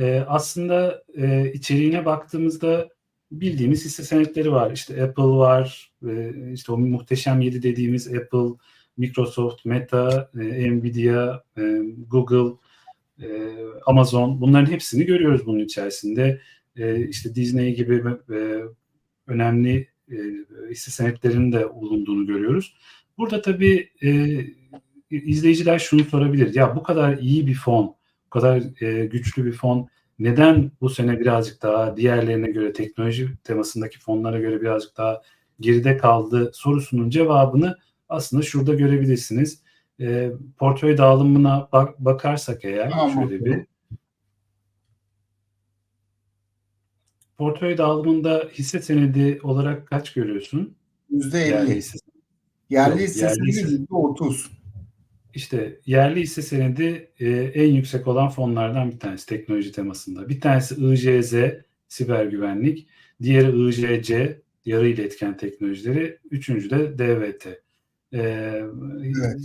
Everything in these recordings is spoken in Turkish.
Eee, aslında, eee, içeriğine baktığımızda bildiğimiz hisse senetleri var. İşte Apple var, eee, işte o muhteşem 7 dediğimiz Apple, Microsoft, Meta, eee, Nvidia, eee, Google, eee, Amazon bunların hepsini görüyoruz bunun içerisinde. Eee, işte Disney gibi eee, önemli eee, hisse senetlerinin de bulunduğunu görüyoruz. Burada tabii eee, izleyiciler şunu sorabilir. Ya bu kadar iyi bir fon, bu kadar eee, güçlü bir fon neden bu sene birazcık daha diğerlerine göre teknoloji temasındaki fonlara göre birazcık daha geride kaldı sorusunun cevabını aslında şurada görebilirsiniz. Eee, portföy dağılımına bak bakarsak eğer Tamam, şöyle bir. Portföy dağılımında hisse senedi olarak kaç görüyorsun? Yerli %50. hisse Yerli hisse senedi hisse %30. İşte yerli hisse senedi eee, en yüksek olan fonlardan bir tanesi teknoloji temasında. Bir tanesi IJZ siber güvenlik, diğeri IJC yarı iletken teknolojileri, üçüncü de DVT. Eee, Evet.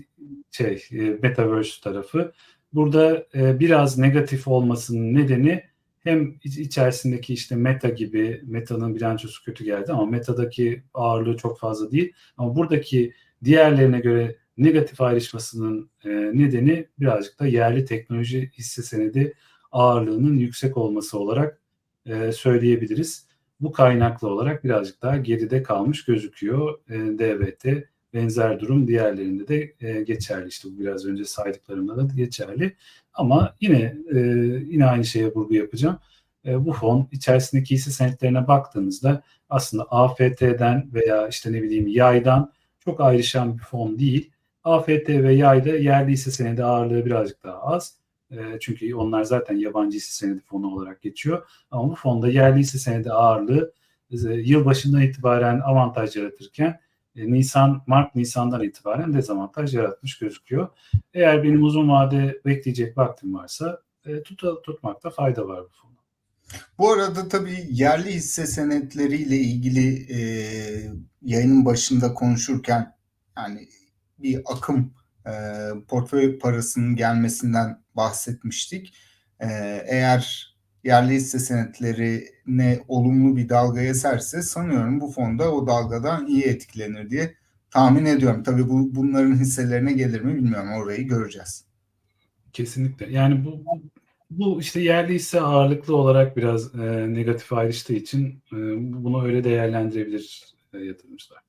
şey eee, Metaverse tarafı. Burada eee, biraz negatif olmasının nedeni hem iç içerisindeki işte Meta gibi Meta'nın bilançosu kötü geldi ama Meta'daki ağırlığı çok fazla değil. Ama buradaki diğerlerine göre negatif ayrışmasının eee, nedeni birazcık da yerli teknoloji hisse senedi ağırlığının yüksek olması olarak eee, söyleyebiliriz. Bu kaynaklı olarak birazcık daha geride kalmış gözüküyor. Eee, DVT benzer durum diğerlerinde de eee, geçerli. İşte bu biraz önce saydıklarımda da geçerli. Ama yine eee, yine aynı şeye vurgu yapacağım. Eee, bu fon içerisindeki hisse senetlerine baktığınızda aslında AFT'den veya işte ne bileyim yaydan çok ayrışan bir fon değil. AFT ve yayda yerli hisse senedi ağırlığı birazcık daha az. Eee, çünkü onlar zaten yabancı hisse senedi fonu olarak geçiyor. Ama bu fonda yerli hisse senedi ağırlığı eee, yılbaşından itibaren avantaj yaratırken eee, Nisan, Mart, Nisan'dan itibaren dezavantaj yaratmış gözüküyor. Eğer benim uzun vade bekleyecek vaktim varsa eee, tuta tutmakta fayda var bu fonu. Bu arada tabii yerli hisse senetleriyle ilgili eee, yayının başında konuşurken yani bir akım eee, portföy parasının gelmesinden bahsetmiştik. Eee, eğer yerli hisse senetlerine olumlu bir dalga eserse sanıyorum bu fonda o dalgadan iyi etkilenir diye tahmin ediyorum. Tabii bu bunların hisselerine gelir mi bilmiyorum. Orayı göreceğiz. Kesinlikle. Yani bu bu işte yerli hisse ağırlıklı olarak biraz eee, negatif ayrıştığı için eee, bunu öyle değerlendirebilir eee, yatırımcılar.